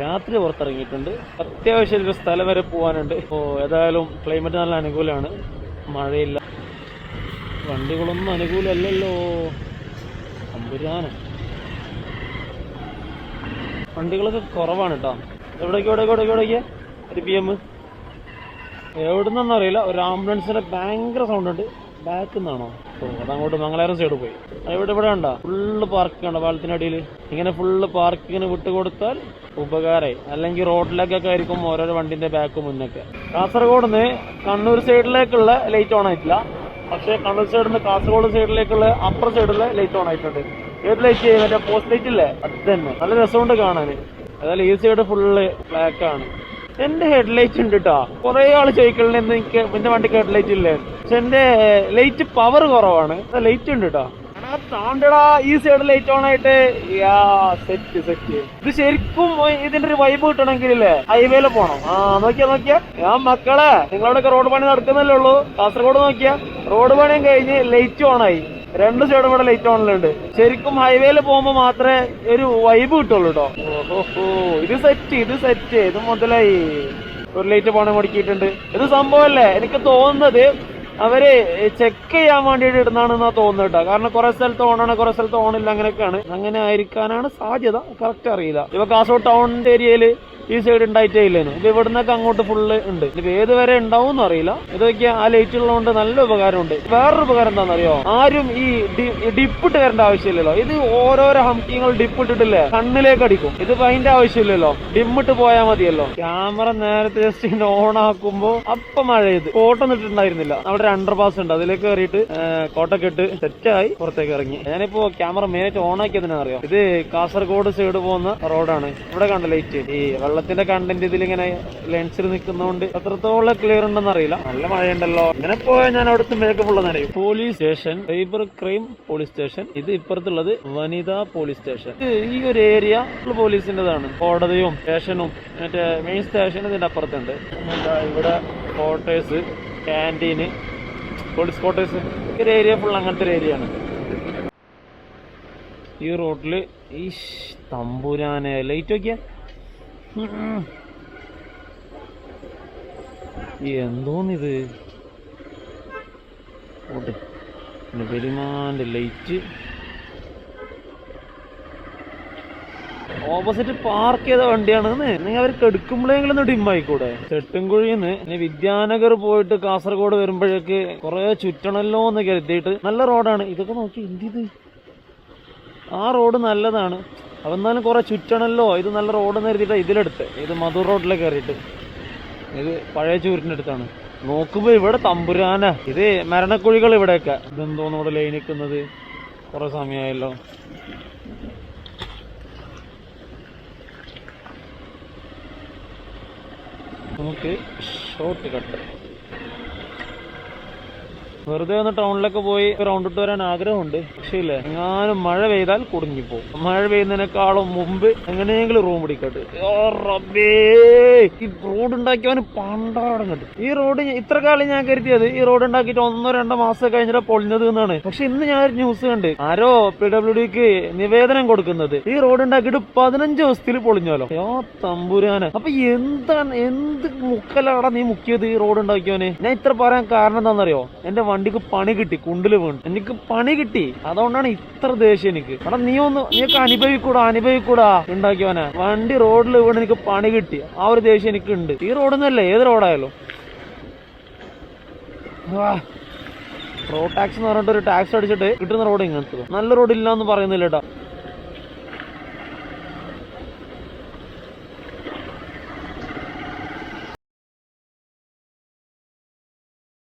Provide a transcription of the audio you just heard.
രാത്രി പുറത്തിറങ്ങിയിട്ടുണ്ട്. അത്യാവശ്യം ഒരു സ്ഥലം വരെ പോകാനുണ്ട് ഇപ്പോൾ ഏതായാലും ക്ലൈമറ്റ് നല്ല അനുകൂലമാണ്. മഴയില്ല. വണ്ടികളൊന്നും അനുകൂലമല്ലല്ലോ അമ്പുരാനം. വണ്ടികളൊക്കെ കുറവാണ് കേട്ടോ. എവിടേക്ക് എവിടേക്ക് എവിടേക്ക് എവിടേക്ക്? ഒരു പി എം എവിടുന്നറിയില്ല ഒരു ആംബുലൻസിന്റെ ഭയങ്കര സൗണ്ട് ഉണ്ട്. ബാക്കിൽ നിന്നാണോ ഓ അതങ്ങോട്ട് മംഗലാരം സൈഡ് പോയി. ഇവിടെ ഇവിടെ ഉണ്ടോ ഫുള്ള് പാർക്ക് ഉണ്ടോ പാലത്തിനടിയിൽ ഇങ്ങനെ ഫുള്ള് പാർക്കിങ്ങിന് വിട്ടുകൊടുത്താൽ ഉപകാരമായി അല്ലെങ്കിൽ റോഡിലേക്കൊക്കെ ആയിരിക്കും ഓരോരോ വണ്ടിന്റെ ബാക്ക് മുന്നൊക്കെ. കാസർഗോഡ് നിന്ന് കണ്ണൂർ സൈഡിലേക്കുള്ള ലൈറ്റ് ഓൺ ആയിട്ടില്ല. പക്ഷേ കണ്ണൂർ സൈഡിൽ നിന്ന് കാസർഗോഡ് സൈഡിലേക്കുള്ള അപ്പർ സൈഡിലെ ലൈറ്റ് ഓൺ ആയിട്ടുണ്ട്. ഏത് ലൈറ്റ് മറ്റേ പോസ്റ്റ് ലൈറ്റ് ഇല്ലേ? അടുത്ത് തന്നെ. നല്ല രസമുണ്ട് കാണാൻ അതായത് ഈ സൈഡ് ഫുള്ള് ബ്ലാക്ക് ആണ്. എന്റെ ഹെഡ് ലൈറ്റ് ഉണ്ട് കേട്ടോ കുറെ ആൾ ചോദിക്കലിന് എനിക്ക് എന്റെ വണ്ടിക്ക് ഹെഡ് ലൈറ്റ് ഇല്ലേ? പക്ഷെ എന്റെ ലൈറ്റ് പവർ കുറവാണ്. ലൈറ്റ് ഉണ്ട് കേട്ടോ താണ്ടടാ ഈ സൈഡ് ലൈറ്റ് ഓൺ ആയിട്ട്. യാ സെറ്റ് സെറ്റ് ഇത് ശരിക്കും ഇതിന്റെ ഒരു വൈബ് കിട്ടണമെങ്കിലേ ഹൈവേയിൽ പോണം. ആ നോക്കിയാ നോക്കിയാ. ഞാൻ മക്കളെ നിങ്ങളവിടെയൊക്കെ റോഡ് പണി നടക്കുന്നല്ലേ ഉള്ളൂ? കാസർഗോഡ് നോക്കിയാ. റോഡ് പണിയും കഴിഞ്ഞ് ലൈറ്റ് ഓൺ ആയി. രണ്ട് സൈഡും ഇവിടെ ലൈറ്റ് ഓണിലുണ്ട് ശരിക്കും ഹൈവേയിൽ പോകുമ്പോ മാത്രമേ ഒരു വൈബ് കിട്ടുള്ളൂ കേട്ടോ ഇത് സെറ്റ് ഇത് സെറ്റ് ഇത് മുതലായി. ഒരു ലൈറ്റ് പോണ മുടക്കിയിട്ടുണ്ട്. ഇത് സംഭവമല്ലേ എനിക്ക് തോന്നുന്നത് അവർ ചെക്ക് ചെയ്യാൻ വേണ്ടിയിട്ട് ഇടുന്നാണെന്നാ തോന്നുന്നത് കേട്ടോ കാരണം കുറെ സ്ഥലത്ത് ഓണാണ് കുറെ സ്ഥലത്ത് ഓണില്ല അങ്ങനെയൊക്കെയാണ്. അങ്ങനെ ആയിരിക്കാനാണ് സാധ്യത. കറക്റ്റ് അറിയില്ല. ഇപ്പൊ കാസർഗോഡ് ടൗണിന്റെ ഏരിയയിൽ ഈ സൈഡ് ഉണ്ടായിട്ടേ ഇല്ലേനു. ഇപ്പൊ ഇവിടുന്നൊക്കെ അങ്ങോട്ട് ഫുള്ള് ഉണ്ട്. ഇപ്പൊ ഏത് വരെ ഉണ്ടാവും അറിയില്ല. ഇതൊക്കെ ആ ലൈറ്റ് ഉള്ളതുകൊണ്ട് നല്ല ഉപകാരമുണ്ട്. വേറൊരു ഉപകാരം എന്താണെന്നറിയോ? ആരും ഈ ഡിപ്പിട്ട് വരേണ്ട ആവശ്യമില്ലല്ലോ. ഇത് ഓരോരോ ഹംകിങ്ങൾ ഡിപ്പിട്ടിട്ടില്ലേ കണ്ണിലേക്ക് അടിക്കും. ഇത് അതിന്റെ ആവശ്യമില്ലല്ലോ. ഡിമ്മിട്ട് പോയാൽ മതിയല്ലോ. ക്യാമറ നേരത്തെ ജസ്റ്റ് ഇങ്ങനെ ഓൺ ആക്കുമ്പോ അപ്പൊ മഴ ചെയ്ത് കോട്ടം ഇട്ടിട്ടുണ്ടായിരുന്നില്ല. അവിടെ അണ്ടർ പാസ് ഉണ്ട്. അതിലേക്ക് കയറിയിട്ട് കോട്ടൊക്കെ ഇട്ട് സെറ്റായി പുറത്തേക്ക് ഇറങ്ങി. ഞാനിപ്പോ ക്യാമറ മെയിനായിട്ട് ഓൺ ആക്കിയതിനാ അറിയോ ഇത് കാസർഗോഡ് സൈഡ് പോകുന്ന റോഡാണ് ഇവിടെ കണ്ട ലൈറ്റ് ഈ വെള്ളത്തിന്റെ കണ്ടന്റ് ഇതിലിങ്ങനെ ലെൻസിൽ നിൽക്കുന്നതുകൊണ്ട് എത്രത്തോളം ക്ലിയർ ഉണ്ടെന്ന് അറിയില്ല. നല്ല മഴയുണ്ടല്ലോ. ഇങ്ങനെ പോയാൽ ഞാൻ അവിടുത്തെ മേക്കപ്പ് ഉള്ള നനയും police station cyber crime police station ഇത് ഇപ്പുറത്തുള്ളത് വനിതാ പോലീസ് സ്റ്റേഷൻ ഈ ഒരു ഏരിയ പോലീസിന്റേതാണ് കോടതിയും സ്റ്റേഷനും മറ്റേ മെയിൻ സ്റ്റേഷൻ ഇതിന്റെ അപ്പുറത്തുണ്ട്. ഇവിടെ ക്വാർട്ടേഴ്സ് ക്യാന്റീന് പോലീസ് ക്വാർട്ടേഴ്സ് ഒരു ഏരിയ ഫുൾ അങ്ങനത്തെ ഒരു ഏരിയ ആണ്. ഈ റോഡിൽ ഈ തമ്പുരാനെ. ലൈറ്റ് നോക്കിയാ? ഉം. എന്തോന്നിത്? പിന്നെ പെരുമാന്റെ ലൈറ്റ്. ഓപ്പോസിറ്റ് പാർക്ക് ചെയ്ത വണ്ടിയാണെന്ന് നിങ്ങൾ അവർക്ക് എടുക്കുമ്പോഴെങ്കിലും ഒന്ന് ഡിം ആയിക്കൂടെ ചെട്ടുംകുഴിന്ന് ഇനി വിദ്യാനഗർ പോയിട്ട് കാസർഗോഡ് വരുമ്പോഴേക്ക് കുറെ ചുറ്റണല്ലോ എന്ന് കരുതിയിട്ട് നല്ല റോഡാണ്. ഇതൊക്കെ നോക്കി എന്തിത്? ആ റോഡ് നല്ലതാണ്. അപ്പൊ എന്നാലും കുറെ ചുറ്റണല്ലോ. ഇത് നല്ല റോഡ് കരുതിയിട്ടാ ഇതിലെടുത്ത്. ഇത് മധുർ റോഡിലേക്ക് കയറിയിട്ട് ഇത് പഴയ ചൂരിന്റെ അടുത്താണ്. നോക്കുമ്പോ ഇവിടെ തമ്പുരാന. ഇത് മരണക്കുഴികൾ ഇവിടെയൊക്കെ. ഇതെന്തോന്ന് ഇവിടെ ലൈൻ നിൽക്കുന്നത് കുറെ സമയമായല്ലോ നമുക്ക് ഷോർട്ട് കട്ട് വെറുതെ ഒന്ന് ടൗണിലൊക്കെ പോയി റൗണ്ട് ഇട്ട് വരാൻ ആഗ്രഹമുണ്ട്. പക്ഷേ ഇല്ലേ എങ്ങാനും മഴ പെയ്താൽ കുടുങ്ങി പോകും മഴ പെയ്യുന്നതിനേക്കാളും മുമ്പ് എങ്ങനെയെങ്കിലും റൂം പിടിക്കട്ടെ. റബ്ബേ! ഈ റോഡ് ഉണ്ടാക്കിയവന് കണ്ടു ഈ റോഡ് ഇത്ര കാലം ഞാൻ കരുതിയത് ഈ റോഡ് ഉണ്ടാക്കിയിട്ട് ഒന്നോ രണ്ടോ മാസം കഴിഞ്ഞിട്ട് പൊളിഞ്ഞത് എന്നാണ്. പക്ഷെ ഇന്ന് ഞാൻ ഒരു ന്യൂസ് കണ്ട്. ആരോ പി ഡബ്ല്യു ഡിക്ക് നിവേദനം കൊടുക്കുന്നത്. ഈ റോഡ് ഉണ്ടാക്കിയിട്ട് പതിനഞ്ച് ദിവസത്തിൽ പൊളിഞ്ഞാലോ. യോ തമ്പുരാന്. അപ്പൊ എന്താണ് എന്ത് മുക്കലാടാ നീ മുക്കിയത് ഈ റോഡ് ഉണ്ടാക്കിയവന്? ഞാൻ ഇത്ര പറയാൻ കാരണം എന്താണെന്നറിയോ? എന്റെ വണ്ടിക്ക് പണി കിട്ടി കുണ്ടിൽ വീണ്. എനിക്ക് പണി കിട്ടി. അതുകൊണ്ടാണ് ഇത്ര ദേഷ്യം എനിക്ക്. എടാ നീ ഒന്ന് നീക്ക് അനുഭവിക്കൂടാ അനുഭവിക്കൂടാ. ഉണ്ടാക്കിയവനെ വണ്ടി റോഡിൽ വീണ് എനിക്ക് പണി കിട്ടി. ആ ഒരു ദേഷ്യം എനിക്ക് ഉണ്ട് ഈ റോഡൊന്നല്ലേ ഏത് റോഡായാലും. റോഡ് ടാക്സ് എന്ന് പറഞ്ഞിട്ട് ഒരു ടാക്സ് അടിച്ചിട്ട് കിട്ടുന്ന റോഡ് ഇങ്ങനത്തെ നല്ല റോഡ് ഇല്ല എന്ന് പറയുന്നില്ല കേട്ടോ